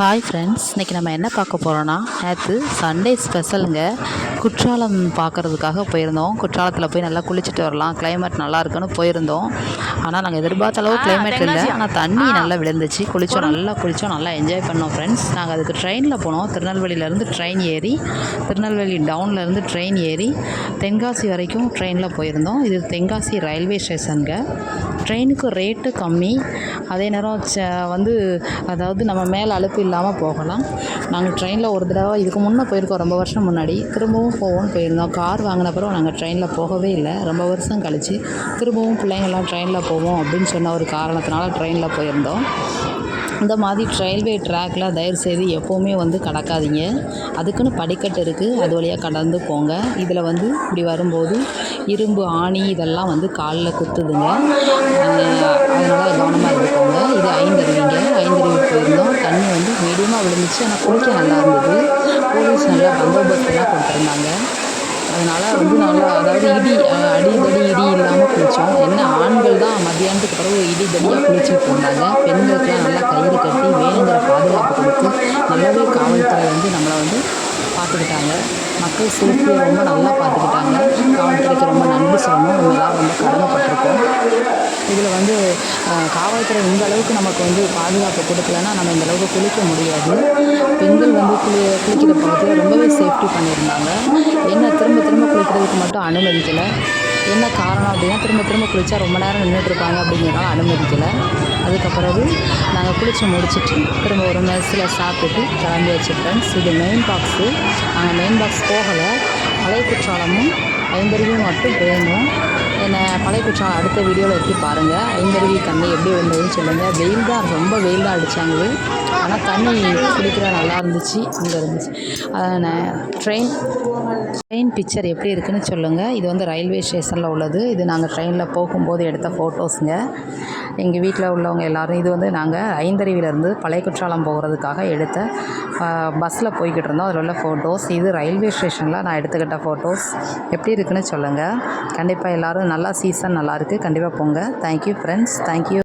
Hi friends இன்றைக்கி நம்ம என்ன பார்க்க போகிறோன்னா நேற்று சண்டே ஸ்பெஷலுங்க குற்றாலம் பார்க்குறதுக்காக போயிருந்தோம். குற்றாலத்தில் போய் நல்லா குளிச்சுட்டு வரலாம். Climate நல்லா இருக்குன்னு போயிருந்தோம். ஆனால் நாங்கள் எதிர்பார்த்த அளவு climate இல்லை. ஆனால் தண்ணி நல்லா விழுந்துச்சு. குளித்தோம் நல்லா குளித்தோம் நல்லா என்ஜாய் பண்ணோம் ஃப்ரெண்ட்ஸ் நாங்கள் அதுக்கு ட்ரெயினில் போனோம். திருநெல்வேலியிலேருந்து ட்ரெயின் ஏறி திருநெல்வேலி டவுன்லேருந்து ட்ரெயின் ஏறி தென்காசி வரைக்கும் ட்ரெயினில் போயிருந்தோம். இது தென்காசி ரயில்வே ஸ்டேஷனுங்க ட்ரெயினுக்கு ரேட்டு கம்மி. அதே நேரம் வந்து அதாவது நம்ம மேலே அலுப்பு இல்லாமல் போகலாம். நாங்கள் ட்ரெயினில் ஒரு தடவை இதுக்கு முன்னே போயிருக்கோம் ரொம்ப வருஷம் முன்னாடி. திரும்பவும் போவோம்னு போயிருந்தோம். கார் வாங்கின பிறகு நாங்கள் ட்ரெயினில் போகவே இல்லை. ரொம்ப வருஷம் கழிச்சு திரும்பவும் பிள்ளைங்கள்லாம் ட்ரெயினில் போவோம் அப்படின்னு சொன்ன ஒரு காரணத்தினால ட்ரெயினில் போயிருந்தோம். இந்த மாதிரி ரயில்வே ட்ராக்ல தயவு செய்து எப்போவுமே வந்து கடக்காதீங்க. அதுக்குன்னு படிக்கட்டு இருக்குது அது வழியாக கடந்து போங்க. இதில் வந்து இப்படி வரும்போது இரும்பு ஆணி இதெல்லாம் வந்து காலில் குத்துதுங்க. அதனால் கவனமாக இருந்துக்கோங்க. இது ஐந்தருவிங்க. ஐந்தருவி போயிருந்தோம். தண்ணி விழுந்துச்சு. ஆனால் குளிக்க நல்லா இருந்தது. போலீஸ் நல்லா பந்தோபஸ்தெல்லாம் கொடுத்துருந்தாங்க. அதனால் வந்து நல்லா அதாவது இடி அடிதடி இடி இல்லாமல் குளித்தோம் என்ன ஆண்கள் தான் மத்தியானத்துக்கு பிறகு இடி தடியாக குளிச்சுட்டு இருந்தாங்க. பெண்களுக்கெல்லாம் நல்லா கயிறு கட்டி வேணுங்கிற பாதுகாப்பு கொடுத்து நல்லாவே காவல்துறை வந்து நம்மளை வந்து பார்த்துக்கிட்டாங்க. மக்கள் சேஃப்டியை ரொம்ப நல்லா பார்த்துக்கிட்டாங்க. காவல்துறைக்கு ரொம்ப நன்றி சொல்லணும். நம்ம எல்லாம் ரொம்ப கடமைப்பட்டிருக்கோம். இதில் வந்து காவல்துறை இந்த அளவுக்கு நமக்கு வந்து பாதுகாப்பு கொடுக்கலன்னா நம்ம இந்த அளவுக்கு குளிக்க முடியாது. பெண்கள் வந்து குளி குளிக்கிற பக்கத்தில் ரொம்பவே சேஃப்டி பண்ணியிருந்தாங்க. என்ன திரும்ப திரும்ப குளிக்கிறதுக்கு மட்டும் அனுமதிக்கலை. என்ன காரணம் அப்படின்னா திரும்ப திரும்ப குளித்தா ரொம்ப நேரம் நின்றுட்டு இருப்பாங்க அப்படிங்கிறனால அனுமதிக்கலை. அதுக்கு நாங்கள் குளித்து முடிச்சிட்டு திரும்ப ஒரு மெஸ்ஸில் சாப்பிட்டுட்டு கிளம்பியாச்சு ஃப்ரெண்ட்ஸ் இது மெயின் பாக்ஸு நாங்கள் மெயின் பாக்ஸ் போகலை. பழைய குற்றாலமும் ஐந்தருவியும் மட்டும் வேணும் என்னை பழைய குற்றாலம் அடுத்த வீடியோவில் எடுத்து பாருங்கள் ஐந்தருவி தண்ணி எப்படி வந்ததுன்னு சொல்லுங்கள் வெயில் தான் ரொம்ப வெயில் தான் அடித்தாங்க ஆனால் தண்ணி குடிக்கிற நல்லா இருந்துச்சு. அங்கே இருந்துச்சு. ட்ரெயின் ட்ரெயின் பிக்சர் எப்படி இருக்குன்னு சொல்லுங்கள் இது வந்து ரயில்வே ஸ்டேஷனில் உள்ளது. இது நாங்கள் ட்ரெயினில் போகும்போது எடுத்த ஃபோட்டோஸுங்க எங்கள் வீட்டில் உள்ளவங்க எல்லோரும் இது வந்து நாங்கள் ஐந்தருவியிலேருந்து பழைய குற்றாலம் போகிறதுக்காக எடுத்த பஸ்ஸில் போய்கிட்டு இருந்தோம். அதில் உள்ள ஃபோட்டோஸ் இது ரயில்வே ஸ்டேஷனில் நான் எடுத்துக்கிட்ட ஃபோட்டோஸ் எப்படி இருக்குன்னு சொல்லுங்கள் கண்டிப்பாக எல்லோரும் நல்லா சீசன் நல்லா கண்டிப்பாக போங்க. Thank you friends thank you